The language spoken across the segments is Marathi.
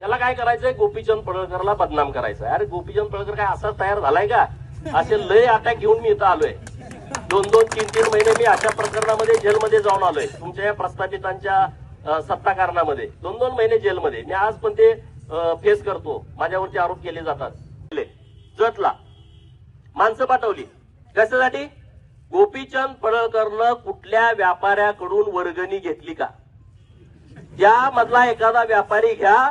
त्याला काय करायचंय? गोपीचंद पडळकरला बदनाम करायचं अरे गोपीचंद पडळकर काय असा तयार झालाय का? असे लय अटॅक घेऊन मी इथं आलोय. दोन दोन तीन तीन महिने मी अशा प्रकरणामध्ये जेलमध्ये जाऊन आलोय. तुमच्या या प्रस्थापितांच्या सत्ता कारणामध्ये दोन दोन महिने जेलमध्ये. मी आज पण ते फेस करतो. माझ्यावरती आरोप केले जातात. जतला. माणसं पाठवली. कशासाठी? गोपीचंद पडळकरनं कुठल्या व्यापाऱ्याकडून वर्गणी घेतली का? त्यामधला एखादा व्यापारी घ्या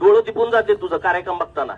डोळं टिपून जातील तुझं. कार्यक्रम बघताना.